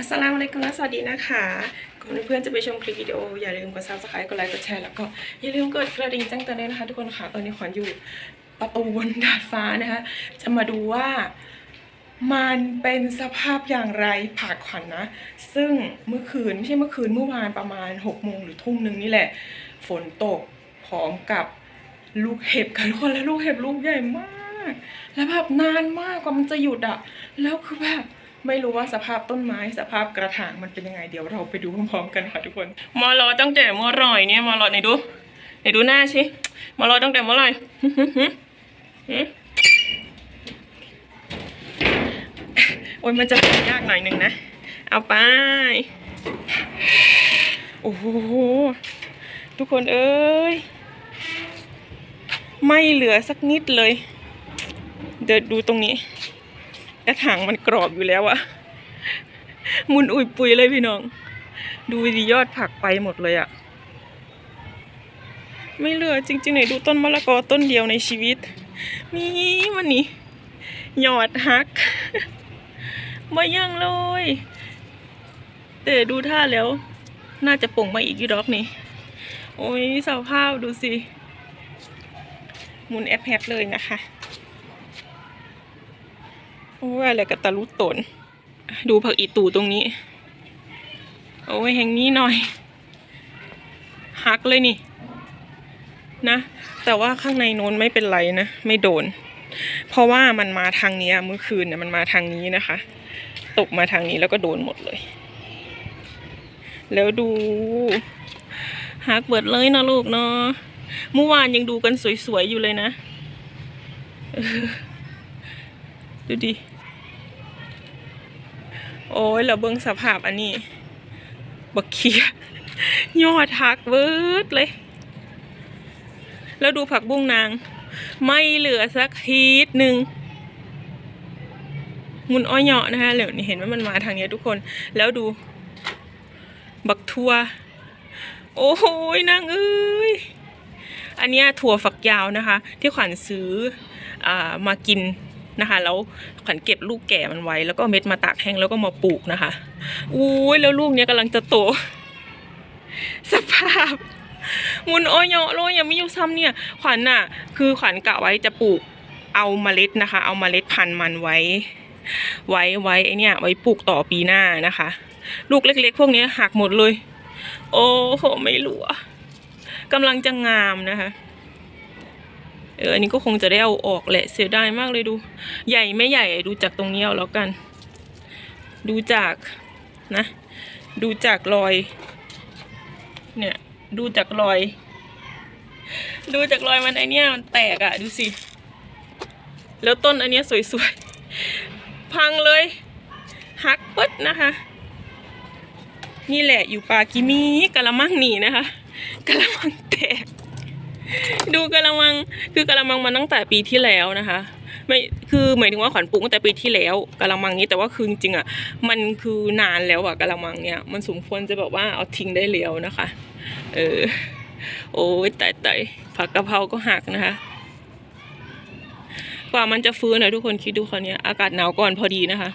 อัสสลามุอะลัยกุมและสวัสดีนะคะก่อนเพื่อนๆจะไปชมคลิปวิดีโอ อย่าลืมกดซับสไครต์กดไลค์กดแชร์แล้วก็อย่าลืมกดกระดิ่งแจ้งเตือนด้วยนะคะทุกคนค่ะตอนนี้ขวัญอยู่ประตูบนดาดฟ้านะคะ จะมาดูว่ามันเป็นสภาพอย่างไรผักขวัญนะซึ่งเมื่อคืนไม่ใช่เมื่อคืนเมื่อวานประมาณ6กโมงหรือทุ่มหนึ่งนี่แหละ ฝนตกพร้อมกับลูกเห็บกันทุกคนแล้วลูกเห็บลูกใหญ่มาก แล้วแบบนานมากกว่ามันจะหยุดอะแล้วคือแบบ ไม่รู้ว่าสภาพต้นไม้สภาพกระถางมันเป็นยังไงเดี๋ยวเราไปดูพร้อมๆกันค่ะทุกคนมอรอตั้งแต่เมื่อไหร่เนี่ยมอรอไหนดูไหนดูหน้าสิมอรอตั้งแต่เมื่อไหร่โอ้ยมันจะยากหน่อยหนึ่งนะ เอาไป โอ้โห ทุกคนเอ้ย ไม่เหลือสักนิดเลย เดี๋ยวดูตรงนี้ กระถางมันกรอบอยู่แล้วอะมุนอุยปุยเลยพี่น้อง ดูดียอดผักไปหมดเลยอะไม่เหลือจริงๆไหนดูต้นมะละกอต้นเดียวในชีวิตมีมันนี่ยอดฮักมายังเลย แต่ดูท่าแล้ว น่าจะป่งมาอีกยูดอกนี่ โอ้ยสภาพดูสิ มุนแอปแฮปเลยนะคะ โอ้ยอะไรกับตะลุตน ดูผักอีตูตรงนี้ โอ้ยแห่งนี้หน่อย หักเลยนี่ นะ แต่ว่าข้างในโน้นไม่เป็นไรนะ ไม่โดน เพราะว่ามันมาทางนี้เมื่อคืนเนี่ยมันมาทางนี้นะคะ ตกมาทางนี้แล้วก็โดนหมดเลย แล้วดูหักเบิดเลยนะลูกเนาะเมื่อวานยังดูกันสวยๆอยู่เลยนะ ดูดิ โอ้ยเราเบิ่งสภาพอันนี้ บักเขียยอดหักเบิดเลย แล้วดูผักบุ้งนาง ไม่เหลือสักทีหนึ่งงุนอ้อยเหาะนะคะเหลวนี่เห็นว่ามันมาทางนี้ทุกคน แล้วดู บักทัว โอ้โหนางเอ้ย อันนี้ถั่วฝักยาวนะคะ ที่ขวัญซื้ออามากิน นะคะ แล้วขวัญเก็บลูกแก่มันไว้ แล้วก็เม็ดมาตากแห้งแล้วก็มาปลูกนะคะอุ้ยแล้วลูกเนี้ยกำลังจะโต สภาพมุนโอยเนาะโลยังไม่อยู่ซ้ำเนี่ย ขวัญน่ะ คือขวัญกะไว้จะปลูกเอาเมล็ดนะคะ เอาเมล็ดพันธุ์มันไว้ ไว้ไว้ไอเนี่ย ไว้ปลูกต่อปีหน้านะคะ ลูกเล็ก ๆ พวกเนี้ยหักหมดเลย โอ้โหไม่รู้กำลังจะงามนะคะ เอออันนี้ก็คงจะได้เอาออกแหละเสียดายมากเลยดู ใหญ่ไม่ใหญ่ดูจากตรงนี้เอาแล้วกัน ดูจากนะ ดูจากรอย เนี่ย ดูจากรอย ดูจากรอยมันไอเนี้ยมันแตกอะดูสิ แล้วต้นอันเนี้ยสวยๆ พังเลยหักปึ๊ดนะคะ นี่แหละอยู่ปากิมีกะละมังหนีนะคะกะละมังแตก ดูกะละมังคือกะละมังมาตั้งแต่ปีที่แล้วนะคะ ไม่คือหมายถึงว่าขวัญปลูกตั้งแต่ปีที่แล้วกะละมังนี้แต่ว่าคือจริงอะมันคือนานแล้วอะกะละมังเนี่ยมันสมควรจะแบบว่าเอาทิ้งได้แล้วนะคะ เออโอ้ยตายตายผักกะเพราก็หักนะคะกว่ามันจะฟื้นนะทุกคนคิดดูคราวเนี้ยอากาศหนาวก่อนพอดีนะคะ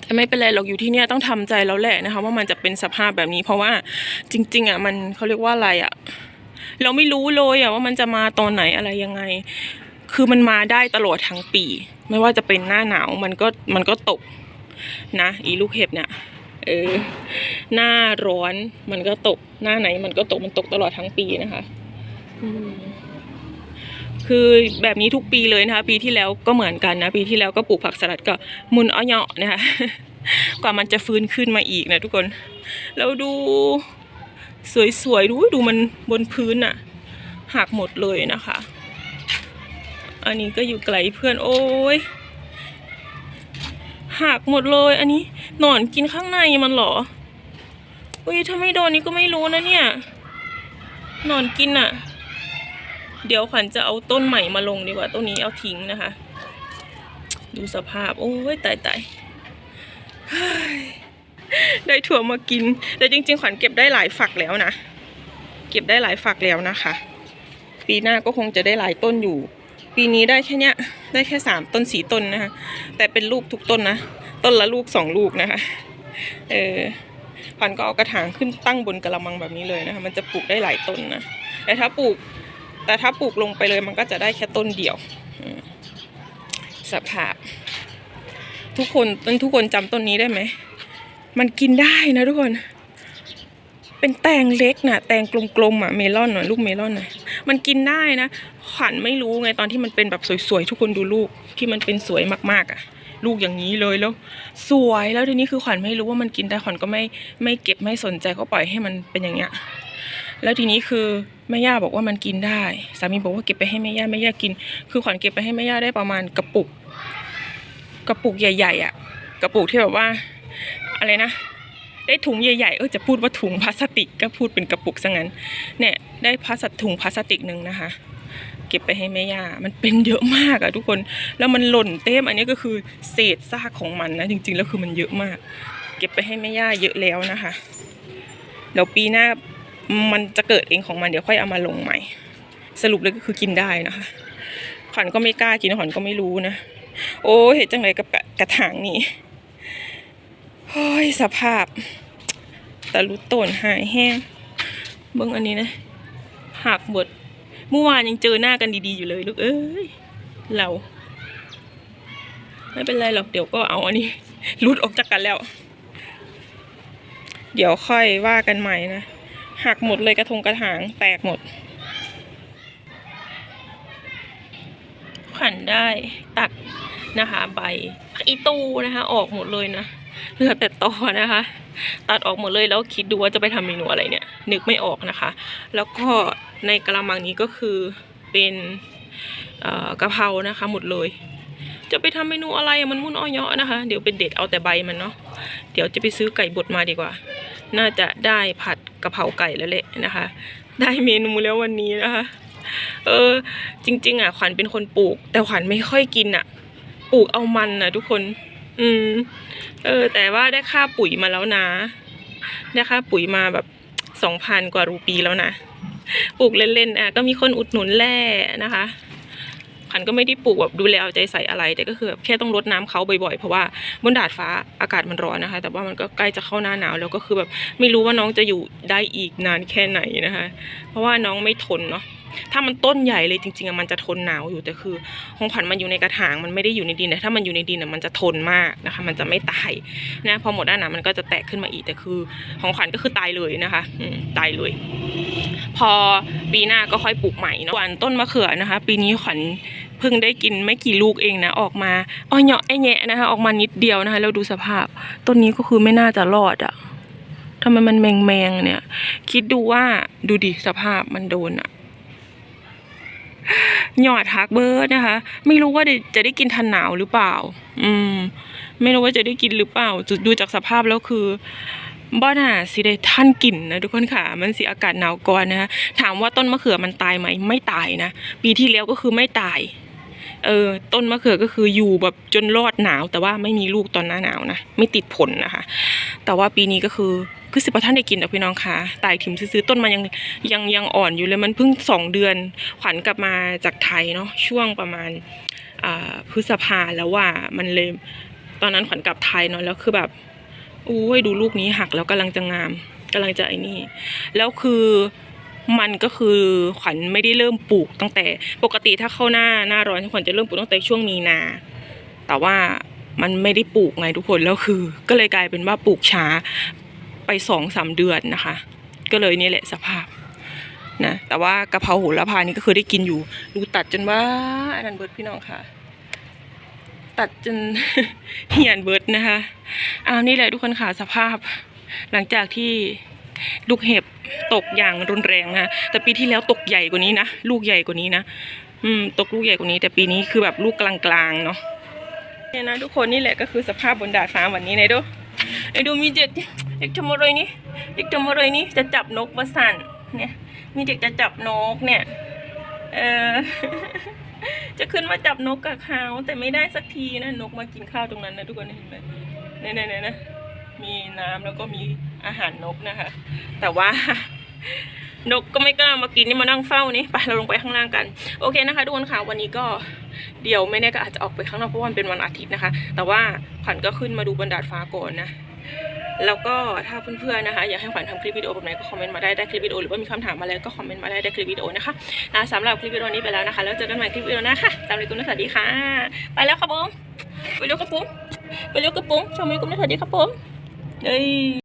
แต่ไม่เป็นไรหรอกอยู่ที่เนี่ยต้องทำใจแล้วแหละนะคะ ว่ามันจะเป็นสภาพแบบนี้ เพราะว่าจริง ๆอะมันเขาเรียกว่าอะไรอะ เราไม่รู้เลยอะว่ามันจะมาตอนไหนอะไรยังไง คือมันมาได้ตลอดทั้งปี ไม่ว่าจะเป็นหน้าหนาวมันก็มันก็ตกนะอีลูกเห็บเนี่ยเออหน้าร้อนมันก็ตกหน้าไหนมันก็ตกมันตกตลอดทั้งปีนะคะคือแบบนี้ทุกปีเลยนะคะ ปีที่แล้วก็เหมือนกันนะ ปีที่แล้วก็ปลูกผักสลัดก็มุนอ้อยเหาะนะคะกว่ามันจะฟื้นขึ้นมาอีกนะทุกคนแล้วดู สวยๆดูดูมันบนพื้นอะหักหมดเลยนะคะ อันนี้ก็อยู่ไกลเพื่อนโอ้ยหักหมดเลย อันนี้หนอนกินข้างในมันหรออุ้ยถ้าไม่โดนนี่ก็ไม่รู้นะเนี่ยหนอนกินอะเดี๋ยวขวัญจะเอาต้นใหม่มาลงดีกว่าต้นนี้เอาทิ้งนะคะ ดูสภาพ โอ้ยตายตาย ได้ถั่วมากิน แต่จริง ๆ ขวัญเก็บได้หลายฝักแล้วนะ เก็บได้หลายฝักแล้วนะคะ ปีหน้าก็คงจะได้หลายต้นอยู่ ปีนี้ได้แค่เนี้ย ได้แค่สามต้นสี่ต้นนะคะ แต่เป็นลูกทุกต้นนะ ต้นละลูกสองลูกนะคะ เออขวัญก็เอากระถางขึ้นตั้งบนกระมังแบบนี้เลยนะคะ มันจะปลูกได้หลายต้นนะ แต่ถ้าปลูก แต่ถ้าปลูกลงไปเลยมันก็จะได้แค่ต้นเดียวสภาพ ทุกคนทุกคนจำต้นนี้ได้ไหม มันกินได้นะทุกคน เป็นแตงเล็กนะแตงกลมๆอะเมลอนหน่อยลูกเมลอนหนะมันกินได้นะขวัญไม่รู้ไงตอนที่มันเป็นแบบสวยๆทุกคนดูลูกที่มันเป็นสวยมากๆอะ ลูกอย่างนี้เลยแล้ว สวยแล้วทีนี้คือขวัญไม่รู้ว่ามันกินได้ขวัญก็ไม่ไม่เก็บไม่สนใจก็ปล่อยให้มันเป็นอย่างเงี้ยแล้วทีนี้คือแม่ย่าบอกว่ามันกินได้สามีบอกว่าเก็บไปให้แม่ย่าแม่ย่ากิน คือขวัญเก็บไปให้แม่ย่าได้ประมาณกระปุก กระปุกใหญ่ๆอะ กระปุกที่แบบว่า อะไรนะ ได้ถุงใหญ่ๆเออจะพูดว่าถุงพลาสติกก็พูดเป็นกระปุกซะงั้น เนี่ยได้พลาสติกถุงพลาสติกหนึ่งนะคะ เก็บไปให้แม่ย่ามันเป็นเยอะมากอะทุกคนแล้วมันหล่นเต็มอันนี้ก็คือเศษซากของมันนะจริงๆแล้วคือมันเยอะมาก เก็บไปให้แม่ย่าเยอะแล้วนะคะเดี๋ยวปีหน้ามันจะเกิดเองของมันเดี๋ยวค่อยเอามาลงใหม่ สรุปเลยก็คือกินได้นะคะขวัญก็ไม่กล้ากินขวัญก็ไม่รู้นะ โอ้เห็นจังไรกับกระกระถางนี่ โอ้ยสภาพแตะลุโตนหายแห้ง เบิ้งอันนี้นะหักหมดเมื่อวานยังเจอหน้ากันดีๆอยู่เลยลูกเอ้ยเรา ไม่เป็นไรหรอกเดี๋ยวก็เอาอันนี้รุดออกจากกันแล้ว เดี๋ยวค่อยว่ากันใหม่นะหักหมดเลยกระทงกระถางแตกหมดขวัญได้ตัดนะคะใบอีตูนะคะ ออกหมดเลยนะ เหลือแต่ตอนะคะ ตัดออกหมดเลยแล้วคิดดูว่าจะไปทำเมนูอะไรเนี่ย นึกไม่ออกนะคะ แล้วก็ในกระมังนี้ก็คือเป็นเอ่อกะเพรานะคะ หมดเลย จะไปทำเมนูอะไรอะมันมุ่นอ้อยเยาะนะคะ เดี๋ยวเป็นเด็ดเอาแต่ใบมันเนาะเดี๋ยวจะไปซื้อไก่บดมาดีกว่า น่าจะได้ผัดกะเพราไก่แล้วแหละนะคะ ได้เมนูแล้ววันนี้นะคะเออจริง ๆ อะขวัญเป็นคนปลูก แต่ขวัญไม่ค่อยกินอะ ปลูกเอามันนะทุกคน อืม เออ แต่ว่าได้ค่าปุ๋ยมาแล้วนะ ได้ค่าปุ๋ยมาแบบสองพันกว่ารูปีแล้วนะ ปลูกเล่นๆอะก็มีคนอุดหนุนแร่นะคะขวัญก็ไม่ได้ปลูกแบบดูแลเอาใจใส่อะไร แต่ก็คือแบบแค่ต้องรดน้ำเขาบ่อยๆ เพราะว่าบนดาดฟ้าอากาศมันร้อนนะคะ แต่ว่ามันก็ใกล้จะเข้าหน้าหนาวแล้วก็คือแบบไม่รู้ว่าน้องจะอยู่ได้อีกนานแค่ไหนนะคะ เพราะว่าน้องไม่ทนเนาะ ถ้ามันต้นใหญ่เลยจริงๆอะมันจะทนหนาวอยู่แต่คือของขวัญมันอยู่ในกระถางมันไม่ได้อยู่ในดินแต่ถ้ามันอยู่ในดินอะมันจะทนมากนะคะ มันจะไม่ตายนะพอหมดหน้าหนาวมันก็จะแตกขึ้นมาอีกแต่คือ ของขวัญก็คือตายเลยนะคะอืตายเลย พอปีหน้าก็ค่อยปลูกใหม่เนาะส่วนต้นมะเขือนะคะ ปีนี้ขวัญเพิ่งได้กินไม่กี่ลูกเองนะออกมาอ้อยเหยาะไอ้แงะนะคะ ออกมานิดเดียวนะคะแล้วดูสภาพ ต้นนี้ก็คือไม่น่าจะรอดอะทำไมมันแมงแมงเนี่ย คิดดูว่าดูดิสภาพมันโดนอะ หยอดฮักเบิร์ดนะคะ ไม่รู้ว่าจะได้กินทันหนาวหรือเปล่า อืม ไม่รู้ว่าจะได้กินหรือเปล่าดูจากสภาพแล้วคือบ้าน่ะสิได้ท่านกินนะทุกคนค่ะ มันสิอากาศหนาวก่อนนะคะถามว่าต้นมะเขือมันตายไหมไม่ตายนะ ปีที่แล้วก็คือไม่ตาย เออ ต้นมะเขือก็คืออยู่แบบจนรอดหนาว แต่ว่าไม่มีลูกตอนหน้าหนาวนะ ไม่ติดผลนะคะ แต่ว่าปีนี้ก็คือ คือสิบประท่านได้กินอะพี่น้องคะตายถิ่มซื้อต้นมันยังยังยังอ่อนอยู่เลยมันเพิ่งสองเดือน ขวัญกลับมาจากไทยเนาะช่วงประมาณพฤษภาแล้วว่ามันเลยตอนนั้นขวัญกลับไทยเนาะแล้วคือแบบอุ้ยดูลูกนี้หักแล้วกำลังจะงามกำลังจะไอ้นี่ แล้วคือมันก็คือขวัญไม่ได้เริ่มปลูกตั้งแต่ปกติถ้าเข้าหน้าหน้าร้อนขวัญจะเริ่มปลูกตั้งแต่ช่วงมีนา แต่ว่ามันไม่ได้ปลูกไงทุกคนแล้วคือ ก็เลยกลายเป็นว่าปลูกช้า ไปสองสามเดือนนะคะ ก็เลยนี่แหละสภาพนะแต่ว่ากะเพราโหระพานี่ก็คือได้กินอยู่ ดูตัดจนว่าอันนั้นเบิร์ดพี่น้องค่ะ ตัดจนเหี่ยนเบิร์ดนะคะอ้าวนี่แหละทุกคนค่ะสภาพ หลังจากที่ลูกเห็บตกอย่างรุนแรงนะแต่ปีที่แล้วตกใหญ่กว่านี้นะลูกใหญ่กว่านี้นะอืมตกลูกใหญ่กว่านี้ แต่ปีนี้คือแบบลูกกลางๆเนาะเนี่ยนะทุกคนนี่แหละก็คือสภาพบนดาดฟ้าวันนี้นะดู ไอ้ดูมีเด็กเด็กทำอะไรนี่เด็กทำอะไรนี่จะจับนกมาสั่นเนี่ยมีเด็กจะจับนกเนี่ยเออจะขึ้นมาจับนกกับเขาแต่ไม่ได้สักทีนะนกมากินข้าวตรงนั้นนะทุกคนเห็นไหมเนี่ยเนี่ยเนี่ยนะมีน้ำแล้วก็มีอาหารนกนะคะ แต่ว่า นกก็ไม่กล้ามากินนี่มานั่งเฝ้านี่ไปเราลงไปข้างล่างกัน โอเคนะคะทุกคนค่ะวันนี้ก็เดี๋ยวไม่แน่ก็อาจจะออกไปข้างนอกเพราะวันเป็นวันอาทิตย์นะคะ แต่ว่าขวัญก็ขึ้นมาดูบนดาดฟ้าก่อนนะแล้วก็ถ้าเพื่อนๆนะคะ อยากให้ขวัญทำคลิปวิดีโอแบบไหนก็คอมเมนต์มาได้ได้คลิปวิดีโอหรือว่ามีคำถามอะไรก็คอมเมนต์มาได้ได้คลิปวิดีโอนะคะสำหรับคลิปวิดีโอนี้ไปแล้วนะคะ แล้วเจอกันใหม่คลิปวิดีโอหน้าค่ะสำหรับคุณสวัสดีค่ะ ไปแล้วครับผมไปเร็วครับผมไปเร็วครับผมชมวิวกุมสวัสดีครับผมเอ้ย